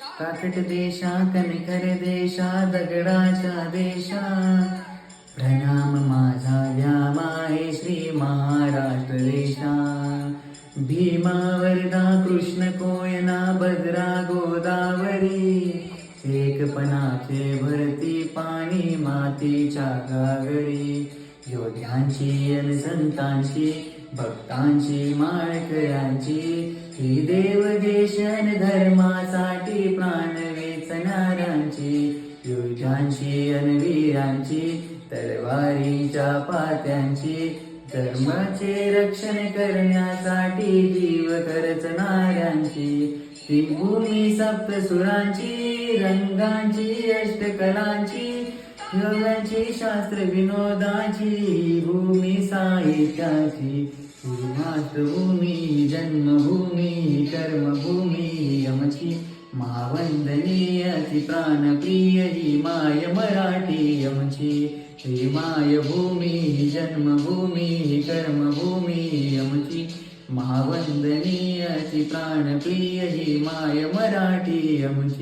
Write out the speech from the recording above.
काकट देशा कणखर देशा दगडाच्या देशा प्रणाम माझा द्या माये श्री महाराष्ट्र देशा भीमा वरदा कृष्ण कोयना भद्रा गोदावरी. एकपणाचे भरती पाणी मातीच्या गागरी योद्ध्यांची आणि संतांची भक्तांची माळकऱ्यांची ही देव देशन धर्मासाठी प्राण वेचणाऱ्यांची युद्धांची अनवीरांची तलवारीच्या पात्यांची धर्माचे रक्षण करण्यासाठी जीव खर्चणाऱ्यांची त्रिभूमी भूमी सप्तसुरांची रंगांची अष्टकलांची योगांची शास्त्र विनोदाची भूमी साहित्याची भूमी मातृभूमी जन्मभूमी महावंदनीय ती प्राणप्रिय ही माय मराठी यमची. ही माय भूमी जन्मभूमी कर्मभूमी यमची. महावंदनीय ती प्राणप्रिय ही माय मराठी यमची.